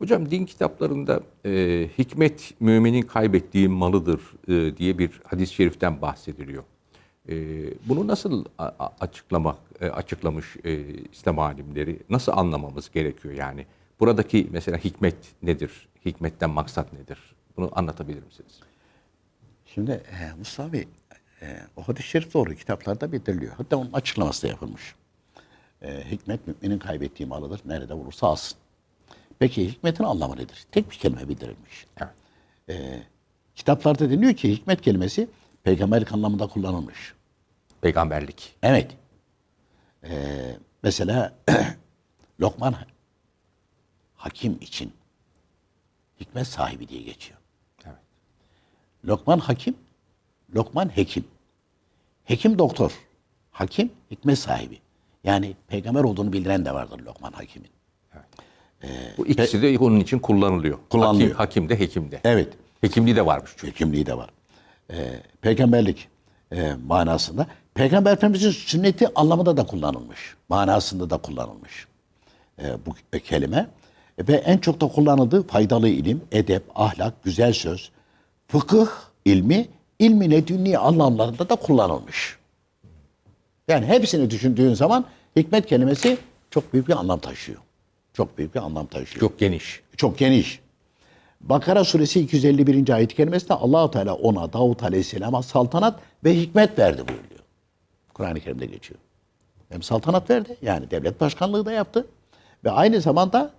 Hocam din kitaplarında e, hikmet müminin kaybettiği malıdır e, diye bir hadis-i şeriften bahsediliyor. E, bunu nasıl açıklamak e, açıklamış e, İslam alimleri? Nasıl anlamamız gerekiyor yani? Buradaki mesela hikmet nedir? Hikmetten maksat nedir? Bunu anlatabilir misiniz? Şimdi e, Mustafa Bey, e, o hadis-i şerif doğru kitaplarda bildiriliyor. Hatta onun açıklaması da yapılmış. E, hikmet müminin kaybettiği malıdır. Nerede bulursa alsın. Peki hikmetin anlamı nedir? Tek bir kelime bildirilmiş. Evet. E, kitaplarda deniliyor ki hikmet kelimesi peygamberlik anlamında kullanılmış. Peygamberlik. Evet. E, mesela Lokman hakim için hikmet sahibi diye geçiyor. Evet. Lokman hakim, Lokman hekim. Hekim doktor, hakim hikmet sahibi. Yani peygamber olduğunu bildiren de vardır Lokman hakimin. Bu ikisi de onun için kullanılıyor. Kullanılıyor. Hakim, hakim de hekim de. Evet, Hekimliği de varmış çünkü. hekimliği de var. Ee, peygamberlik e, manasında. Peygamber Efendimiz'in sünneti anlamında da kullanılmış. Manasında da kullanılmış e, bu kelime. Ve en çok da kullanıldığı faydalı ilim, edep, ahlak, güzel söz, fıkıh ilmi, ilmi ledünni anlamlarında da kullanılmış. Yani hepsini düşündüğün zaman hikmet kelimesi çok büyük bir anlam taşıyor. Çok büyük bir anlam taşıyor. Çok geniş. Çok geniş. Bakara suresi 251. ayet-i kerimesinde Allahu Teala ona Davut Aleyhisselam'a saltanat ve hikmet verdi buyuruyor. Kur'an-ı Kerim'de geçiyor. Hem saltanat verdi yani devlet başkanlığı da yaptı ve aynı zamanda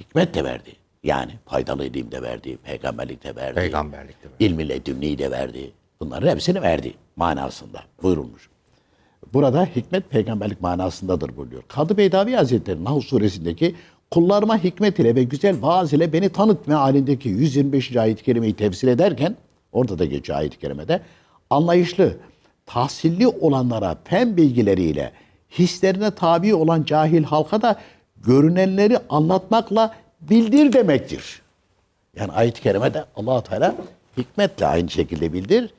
hikmet de verdi. Yani faydalı ilim de verdi, peygamberlik de verdi. Peygamberlik de verdi. İlmi ledünni de verdi. Bunların hepsini verdi manasında buyurulmuş. Burada hikmet peygamberlik manasındadır buyuruyor. Kadı Beydavi Hazretleri Nahl suresindeki kullarıma hikmet ile ve güzel vaaz ile beni tanıt mealindeki 125. ayet-i kerimeyi tefsir ederken orada da geçiyor ayet-i kerimede anlayışlı, tahsilli olanlara fen bilgileriyle hislerine tabi olan cahil halka da görünenleri anlatmakla bildir demektir. Yani ayet-i kerimede allah Teala hikmetle aynı şekilde bildir.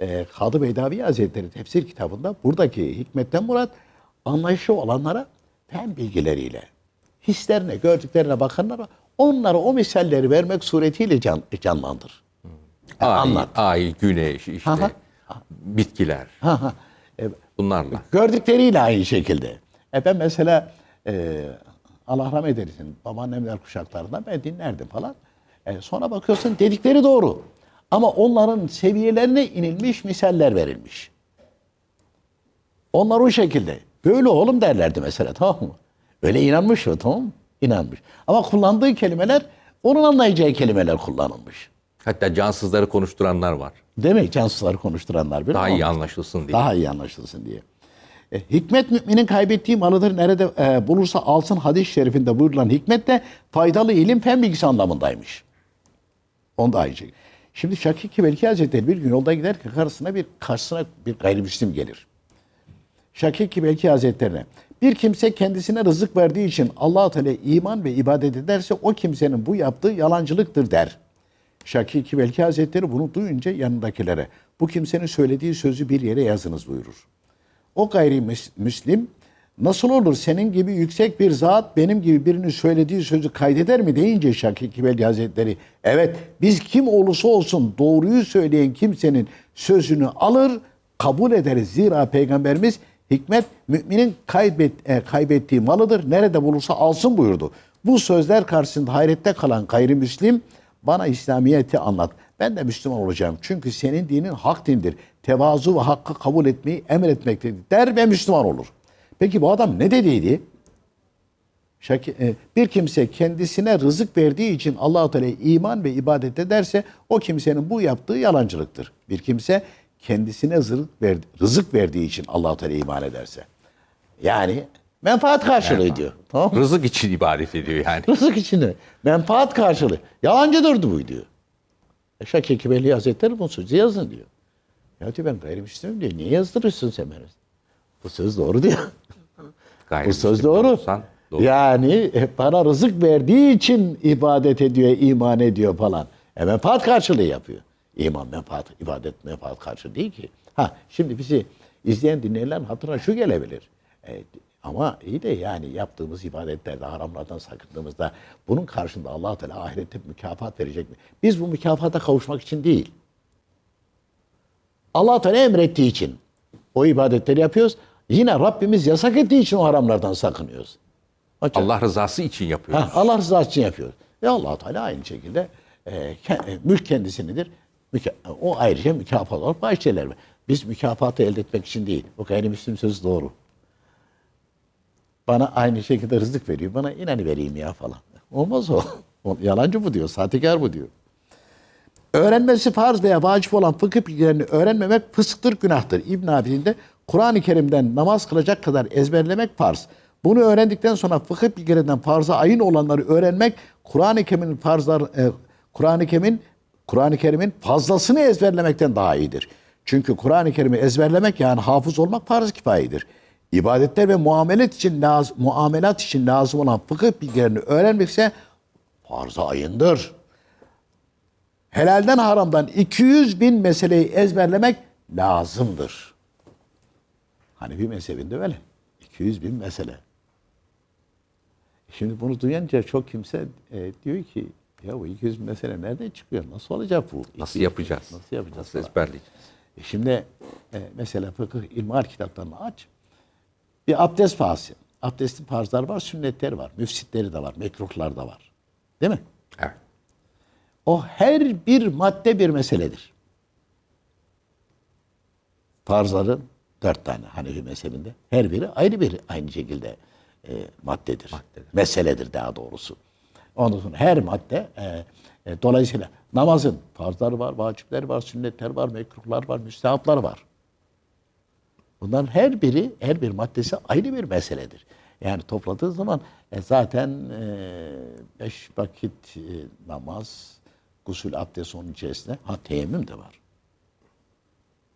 Ee, Kadı Beydavi Hazretleri tefsir kitabında buradaki hikmetten murat anlayışı olanlara fen bilgileriyle, hislerine, gördüklerine bakanlara onlara o misalleri vermek suretiyle can, canlandır. Ay, anlat. ay, güneş, işte Aha. bitkiler. Ha, ha. E, Bunlarla. gördükleriyle aynı şekilde. E ben mesela e, Allah rahmet eylesin babaannemler kuşaklarında ben dinlerdim falan. E, sonra bakıyorsun dedikleri doğru. Ama onların seviyelerine inilmiş misaller verilmiş. Onlar o şekilde. Böyle oğlum derlerdi mesela tamam mı? Öyle inanmış mı tamam mı? İnanmış. Ama kullandığı kelimeler onun anlayacağı kelimeler kullanılmış. Hatta cansızları konuşturanlar var. Demek cansızları konuşturanlar bir Daha iyi anlaşılsın diye. Daha iyi anlaşılsın diye. E, hikmet müminin kaybettiği malıdır. Nerede e, bulursa alsın hadis-i şerifinde buyurulan hikmet de faydalı ilim fen bilgisi anlamındaymış. Onda aynı şey. Şimdi Şakiki Belki Hazretleri bir gün yolda giderken karşısına bir karşısına bir gayrimüslim gelir. Şakiki Belki Hazretlerine bir kimse kendisine rızık verdiği için allah Teala iman ve ibadet ederse o kimsenin bu yaptığı yalancılıktır der. Şakiki Belki Hazretleri bunu duyunca yanındakilere bu kimsenin söylediği sözü bir yere yazınız buyurur. O gayrimüslim nasıl olur senin gibi yüksek bir zat benim gibi birinin söylediği sözü kaydeder mi deyince Şakiki Belki Hazretleri evet biz kim olursa olsun doğruyu söyleyen kimsenin sözünü alır kabul ederiz. Zira Peygamberimiz hikmet müminin kaybet, e, kaybettiği malıdır. Nerede bulursa alsın buyurdu. Bu sözler karşısında hayrette kalan gayrimüslim bana İslamiyet'i anlat. Ben de Müslüman olacağım. Çünkü senin dinin hak dindir. Tevazu ve hakkı kabul etmeyi emretmektedir der ve Müslüman olur. Peki bu adam ne dediydi? E, Bir kimse kendisine rızık verdiği için Allah-u Teala iman ve ibadet ederse o kimsenin bu yaptığı yalancılıktır. Bir kimse kendisine rızık, ver, rızık verdiği için Allah-u Teala iman ederse. Yani Menfaat karşılığı diyor. Tamam mı? Rızık için ibadet ediyor yani. Rızık içinde. Menfaat karşılığı. Yalancıdır bu diyor. E Şak Ekibeli Hazretleri bu sözü yazın diyor. Ya diyor ben gayrimüslimim diyor. Niye yazdırırsın sen beni? Bu söz doğru diyor. Bu Gayrimüslim söz doğru. olsan doğru. Yani e, bana rızık verdiği için ibadet ediyor, iman ediyor falan. E menfaat karşılığı yapıyor. İman menfaat, ibadet menfaat karşılığı değil ki. Ha şimdi bizi izleyen dinleyenlerin hatırına şu gelebilir. E, ama iyi de yani yaptığımız ibadetlerde, haramlardan sakındığımızda bunun karşında allah Teala ahirette mükafat verecek mi? Biz bu mükafata kavuşmak için değil. allah Teala emrettiği için o ibadetleri yapıyoruz. Yine Rabbimiz yasak ettiği için o haramlardan sakınıyoruz. İçin- Allah rızası için yapıyoruz. Ha, Allah rızası için yapıyoruz. Ve allah Teala aynı şekilde e, e, mülk kendisinidir. Müka- o ayrıca mükafat olarak bahşederler. Biz mükafatı elde etmek için değil. O gayrimüslim sözü doğru. Bana aynı şekilde rızık veriyor. Bana inanı vereyim ya falan. Olmaz o. Yalancı bu diyor. Sahtekar bu diyor. Öğrenmesi farz veya vacip olan fıkıh bilgilerini öğrenmemek fısıktır, günahtır. İbn Abidin'de Kur'an-ı Kerim'den namaz kılacak kadar ezberlemek farz. Bunu öğrendikten sonra fıkıh bilgilerinden farza ayın olanları öğrenmek Kur'an-ı Kerim'in farzlar e, Kur'an-ı Kerim'in Kur'an-ı Kerim'in fazlasını ezberlemekten daha iyidir. Çünkü Kur'an-ı Kerim'i ezberlemek yani hafız olmak farz kifayedir. İbadetler ve muamelat için lazım, muamelat için lazım olan fıkıh bilgilerini öğrenmek ise farz-ı ayındır helalden haramdan 200 bin meseleyi ezberlemek lazımdır. Hanefi mezhebinde öyle. 200 bin mesele. Şimdi bunu duyunca çok kimse e, diyor ki ya bu 200 bin mesele nereden çıkıyor? Nasıl olacak bu? Nasıl yapacağız? Nasıl yapacağız? Nasıl ezberleyeceğiz? E şimdi e, mesela fıkıh ilmihal kitaplarını aç. Bir abdest fazı. Abdestin farzları var, sünnetleri var. Müfsitleri de var, mekruhlar da var. Değil mi? Evet. O her bir madde bir meseledir. Farzların dört tane Hanefi mezhebinde. Her biri ayrı bir aynı şekilde e, maddedir. Meseledir daha doğrusu. Ondan sonra her madde e, e, dolayısıyla namazın farzları var, vacipleri var, sünnetler var, mekruhlar var, müstehaplar var. Bunların her biri, her bir maddesi ayrı bir meseledir. Yani topladığı zaman e, zaten e, beş vakit e, namaz, gusül abdest onun içerisinde. Ha teyemmüm de var.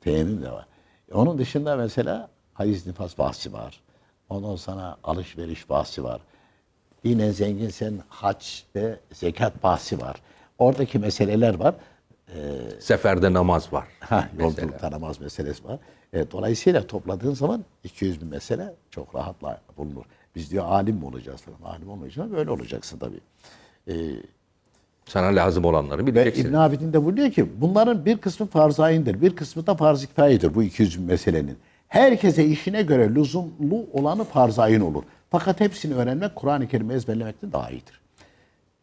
Teyemmüm de var. E, onun dışında mesela hayız nifas bahsi var. Ondan sonra alışveriş bahsi var. Yine zenginsen hac ve zekat bahsi var. Oradaki meseleler var. Seferde namaz var. Ha, Mesela. yolculukta namaz meselesi var. E, dolayısıyla topladığın zaman 200 bin mesele çok rahatla bulunur. Biz diyor alim mi olacağız. Alim olmayacağız böyle olacaksın tabii. Sana lazım olanları Ve bileceksin. İbn Abidin de buyuruyor ki bunların bir kısmı farz ayindir, bir kısmı da farz-ı kifayedir bu 200 bin meselenin. Herkese işine göre lüzumlu olanı farz ayın olur. Fakat hepsini öğrenmek Kur'an-ı Kerim'i ezberlemekten daha iyidir.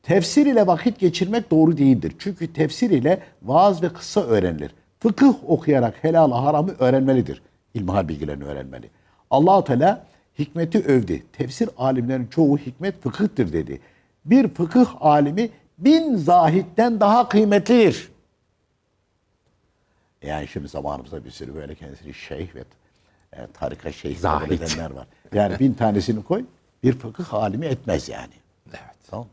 Tefsir ile vakit geçirmek doğru değildir. Çünkü tefsir ile vaaz ve kıssa öğrenilir. Fıkıh okuyarak helal haramı öğrenmelidir. İlmihal bilgilerini öğrenmeli. allah Teala hikmeti övdü. Tefsir alimlerin çoğu hikmet fıkıhtır dedi. Bir fıkıh alimi bin zahitten daha kıymetlidir. Yani şimdi zamanımızda bir sürü böyle kendisini şeyh ve e, tarika şeyh edenler var. Yani bin tanesini koy bir fıkıh alimi etmez yani. Evet. Tamam.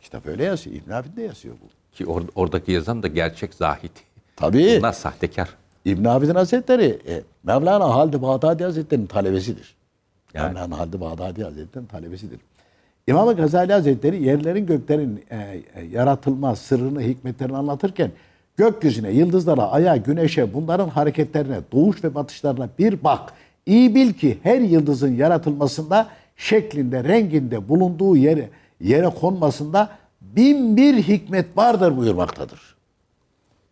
Kitap öyle yazıyor. İbn Abidin de yazıyor bu. Ki or- oradaki yazan da gerçek zahit. Tabii. Bunlar sahtekar. İbn Abidin Hazretleri e, Mevlana Halid Bağdadi Hazretleri'nin talebesidir. Yani. Mevlana Halid Bağdadi Hazretleri'nin talebesidir. İmam Gazali Hazretleri yerlerin göklerin e, e, yaratılma sırrını, hikmetlerini anlatırken gökyüzüne, yıldızlara, aya, güneşe, bunların hareketlerine, doğuş ve batışlarına bir bak. İyi bil ki her yıldızın yaratılmasında, şeklinde, renginde, bulunduğu yere, yere konmasında bin bir hikmet vardır buyurmaktadır.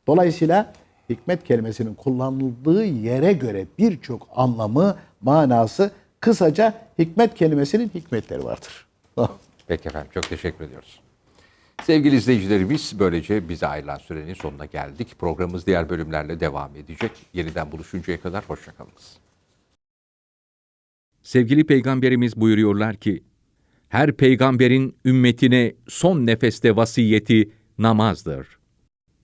Dolayısıyla hikmet kelimesinin kullanıldığı yere göre birçok anlamı, manası kısaca hikmet kelimesinin hikmetleri vardır. Peki efendim çok teşekkür ediyoruz. Sevgili izleyicilerimiz böylece bize ayrılan sürenin sonuna geldik. Programımız diğer bölümlerle devam edecek. Yeniden buluşuncaya kadar hoşçakalınız. Sevgili peygamberimiz buyuruyorlar ki, her peygamberin ümmetine son nefeste vasiyeti namazdır.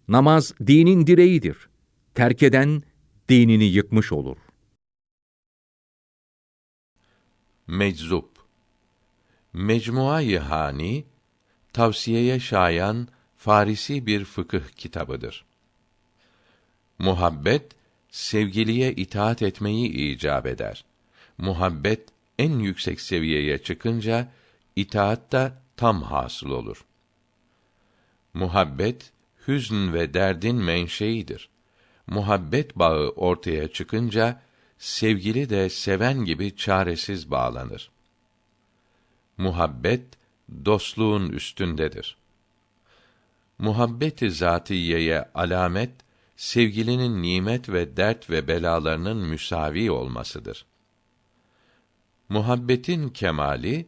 Namaz dinin direğidir. Terk eden dinini yıkmış olur. Meczup Mecmuayı Hani tavsiyeye şayan Farisi bir fıkıh kitabıdır. Muhabbet sevgiliye itaat etmeyi icap eder. Muhabbet en yüksek seviyeye çıkınca itaat da tam hasıl olur. Muhabbet hüzn ve derdin menşeidir. Muhabbet bağı ortaya çıkınca sevgili de seven gibi çaresiz bağlanır. Muhabbet dostluğun üstündedir. Muhabbeti zatiyeye alamet sevgilinin nimet ve dert ve belalarının müsavi olmasıdır. Muhabbetin kemali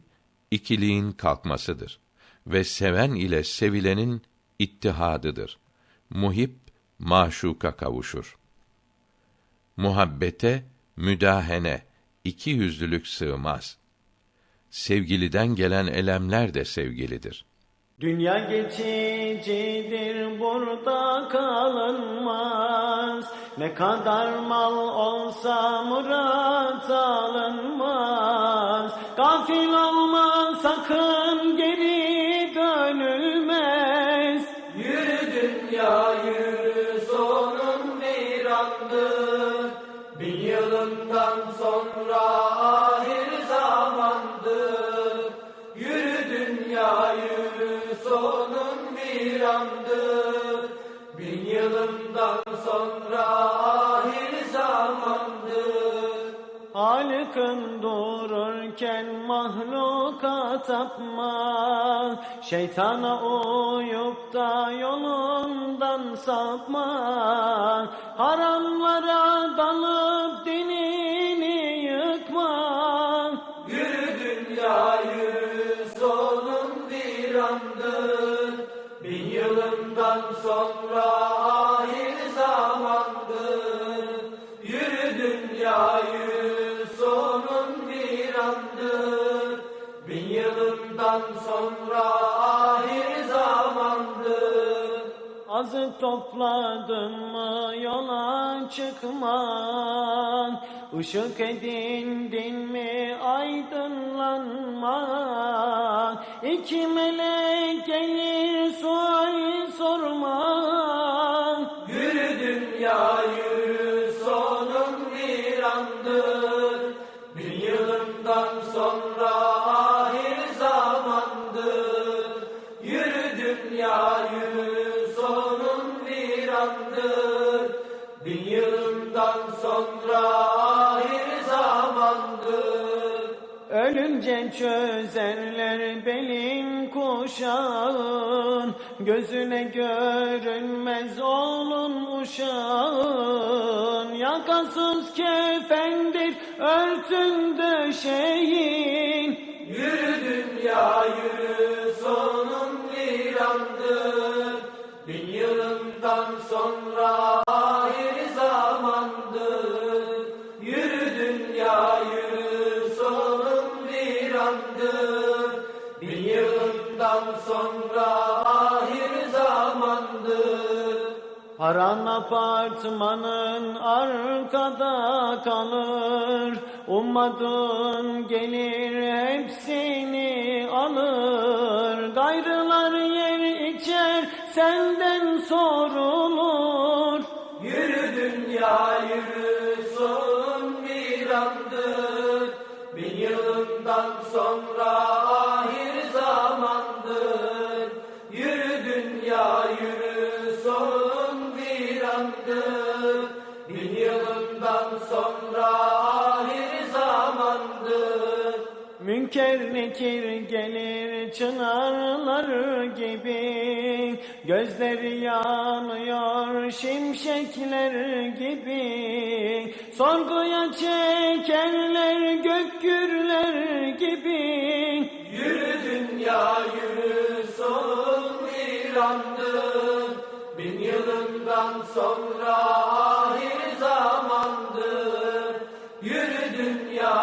ikiliğin kalkmasıdır ve seven ile sevilenin ittihadıdır. Muhib maşuka kavuşur. Muhabbete müdahene, iki yüzlülük sığmaz. Sevgiliden gelen elemler de sevgilidir. Dünya geçicidir burada kalınmaz Ne kadar mal olsa murat alınmaz Gafil olma sakın geri sonra ahir zamandır Halıkın dururken mahluka tapma Şeytana uyup da yolundan sapma. Haramlara dalıp dinini yıkma. Yürü dünya yürü sonun virandır Bin yılından sonra Azık topladın mı yola çıkman. Işık edindin mi aydınlanma İki melek gelir sual sorma Yürü dünya çözerler belin kuşağın. Gözüne görünmez oğlun uşağın. Yakasız kefendir örtün döşeğin. Yürü dünya yürü sonun virandır Bin yılından sonra Paran apartmanın arkada kalır. Ummadın gelir hepsini alır. Gayrılar yer içer senden sorulur. Yürü dünya yürü son virandır Nekir gelir çınarlar gibi Gözleri yanıyor şimşekler gibi. Sorguya çekerler gök gürler gibi. Yürü dünya yürü son virandır Bin yılından sonra ahir zamandır Yürü dünya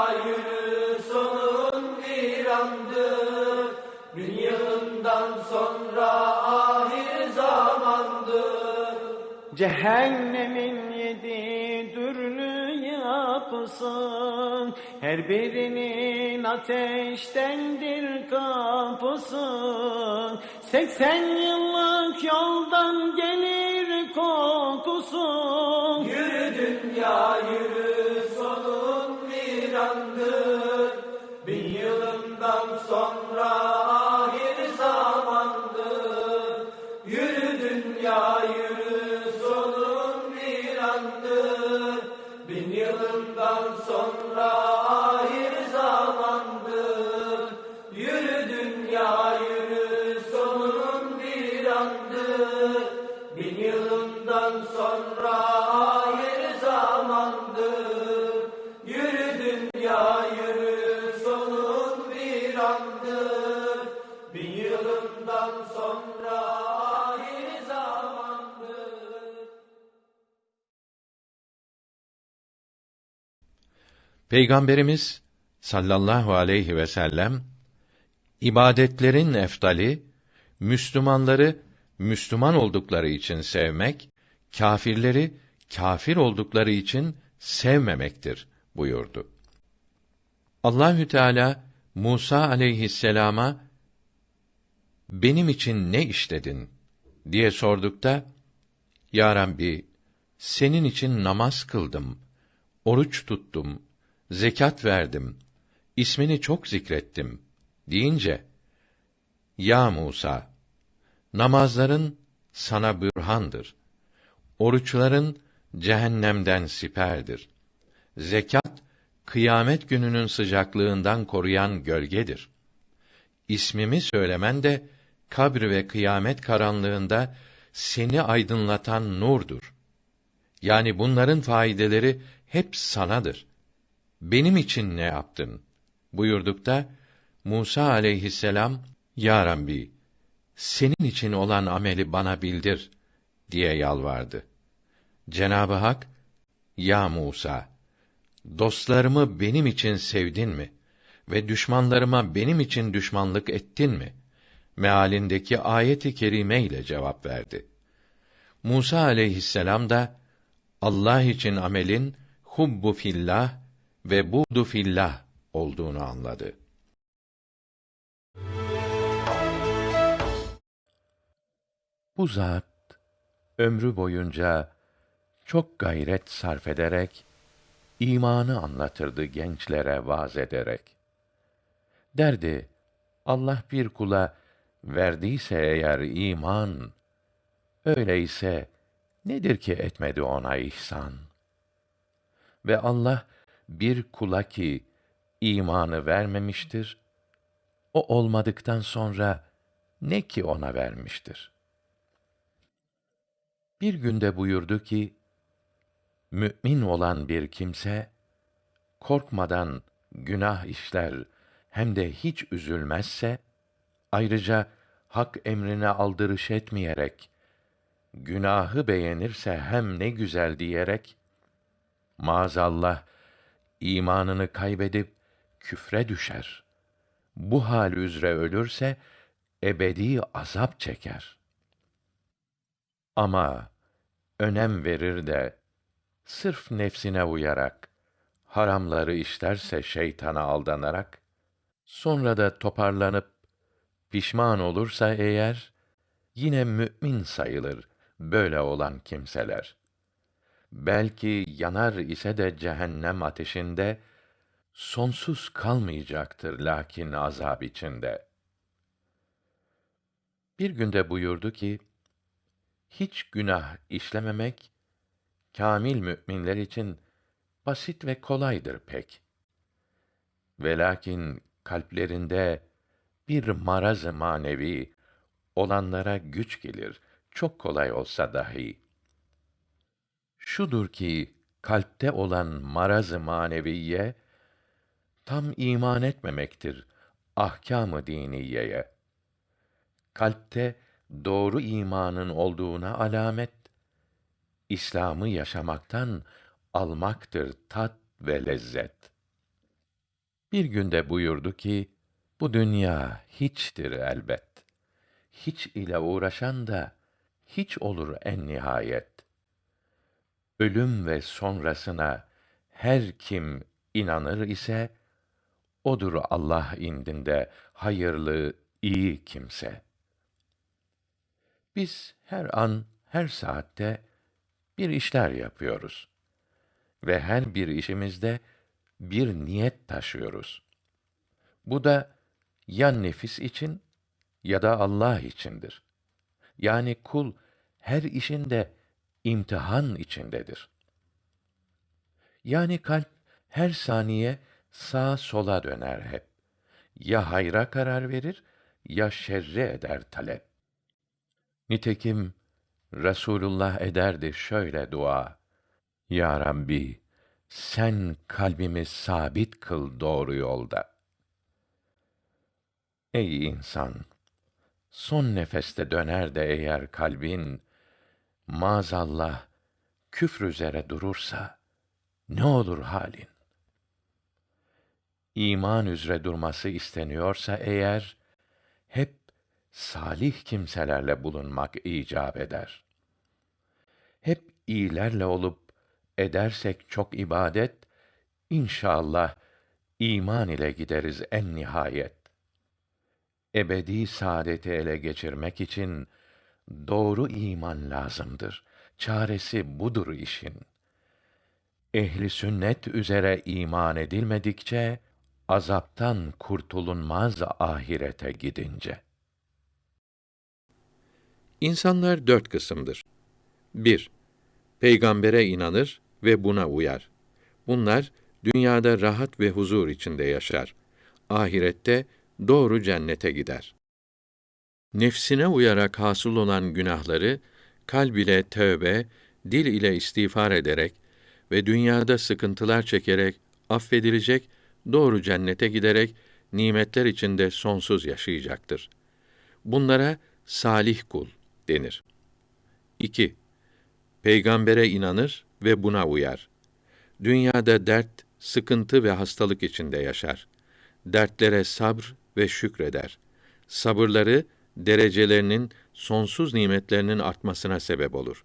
Cehennemin yedi türlü yapı kapısı Her birinin ateştendir kapısı Seksen yıllık yoldan gelir kokusu Yürü dünya yürü sonun virandır Bin yılından sonra yılından sonra Peygamberimiz sallallahu aleyhi ve sellem ibadetlerin eftali Müslümanları Müslüman oldukları için sevmek, kâfirleri kâfir oldukları için sevmemektir buyurdu. Allahü Teala Musa aleyhisselama benim için ne işledin diye sordukta Ya Rabbi senin için namaz kıldım, oruç tuttum, zekat verdim, ismini çok zikrettim deyince Ya Musa namazların sana bürhandır. Oruçların cehennemden siperdir. Zekat kıyamet gününün sıcaklığından koruyan gölgedir. İsmimi söylemen de kabr ve kıyamet karanlığında seni aydınlatan nurdur. Yani bunların faydeleri hep sanadır. Benim için ne yaptın? buyurdukta Musa aleyhisselam Ya Rabbi senin için olan ameli bana bildir diye yalvardı. Cenabı Hak Ya Musa dostlarımı benim için sevdin mi ve düşmanlarıma benim için düşmanlık ettin mi? mealindeki ayet-i kerime ile cevap verdi. Musa aleyhisselam da Allah için amelin hubbu fillah ve buğdu fillah olduğunu anladı. Bu zat ömrü boyunca çok gayret sarf ederek imanı anlatırdı gençlere vaaz ederek. Derdi Allah bir kula verdiyse eğer iman öyleyse nedir ki etmedi ona ihsan? Ve Allah bir kula ki imanı vermemiştir, o olmadıktan sonra ne ki ona vermiştir? Bir günde buyurdu ki, mümin olan bir kimse, korkmadan günah işler hem de hiç üzülmezse, ayrıca hak emrine aldırış etmeyerek, günahı beğenirse hem ne güzel diyerek, maazallah imanını kaybedip küfre düşer. Bu hal üzere ölürse ebedi azap çeker. Ama önem verir de sırf nefsine uyarak haramları işlerse şeytana aldanarak sonra da toparlanıp pişman olursa eğer yine mümin sayılır böyle olan kimseler. Belki yanar ise de cehennem ateşinde sonsuz kalmayacaktır lakin azap içinde. Bir günde buyurdu ki, hiç günah işlememek, kamil müminler için basit ve kolaydır pek. Ve lakin kalplerinde bir maraz manevi olanlara güç gelir, çok kolay olsa dahi. Şudur ki, kalpte olan maraz-ı maneviye, tam iman etmemektir ahkâm-ı diniyeye. Kalpte doğru imanın olduğuna alamet, İslam'ı yaşamaktan almaktır tat ve lezzet. Bir günde buyurdu ki, bu dünya hiçtir elbet. Hiç ile uğraşan da hiç olur en nihayet. Ölüm ve sonrasına Her kim inanır ise odur Allah indinde hayırlı, iyi kimse. Biz her an, her saatte bir işler yapıyoruz ve her bir işimizde bir niyet taşıyoruz. Bu da ya nefis için ya da Allah içindir. Yani kul her işinde imtihan içindedir. Yani kalp her saniye sağa sola döner hep. Ya hayra karar verir ya şerre eder talep. Nitekim Resulullah ederdi şöyle dua: Ya Rabbi, sen kalbimi sabit kıl doğru yolda. Ey insan! Son nefeste döner de eğer kalbin, maazallah küfr üzere durursa, ne olur halin? İman üzere durması isteniyorsa eğer, hep salih kimselerle bulunmak icap eder. Hep iyilerle olup edersek çok ibadet, inşallah iman ile gideriz en nihayet. Ebedi saadeti ele geçirmek için doğru iman lazımdır. Çaresi budur işin. Ehli sünnet üzere iman edilmedikçe azaptan kurtulunmaz ahirete gidince. İnsanlar dört kısımdır. 1. Peygambere inanır ve buna uyar. Bunlar dünyada rahat ve huzur içinde yaşar. Ahirette doğru cennete gider. Nefsine uyarak hasıl olan günahları kalb ile tövbe, dil ile istiğfar ederek ve dünyada sıkıntılar çekerek affedilecek, doğru cennete giderek nimetler içinde sonsuz yaşayacaktır. Bunlara salih kul denir. 2. Peygambere inanır ve buna uyar. Dünyada dert, sıkıntı ve hastalık içinde yaşar. Dertlere sabr ve şükreder. Sabırları derecelerinin sonsuz nimetlerinin artmasına sebep olur.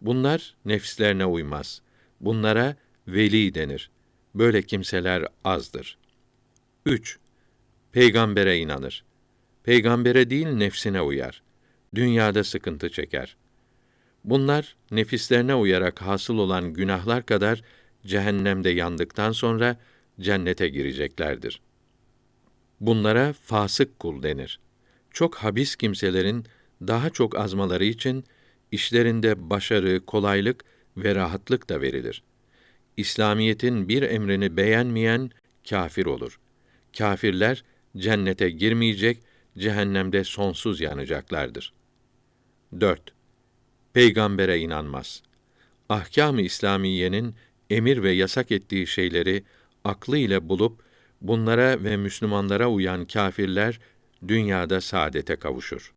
Bunlar nefslerine uymaz. Bunlara veli denir. Böyle kimseler azdır. 3. Peygambere inanır. Peygambere değil nefsine uyar. Dünyada sıkıntı çeker. Bunlar nefislerine uyarak hasıl olan günahlar kadar cehennemde yandıktan sonra cennete gireceklerdir. Bunlara fasık kul denir. Çok habis kimselerin daha çok azmaları için işlerinde başarı, kolaylık ve rahatlık da verilir. İslamiyetin bir emrini beğenmeyen kâfir olur. Kâfirler cennete girmeyecek, cehennemde sonsuz yanacaklardır. 4. Peygambere inanmaz. Ahkâm-ı İslamiyenin emir ve yasak ettiği şeyleri aklı bulup bunlara ve Müslümanlara uyan kâfirler dünyada saadete kavuşur.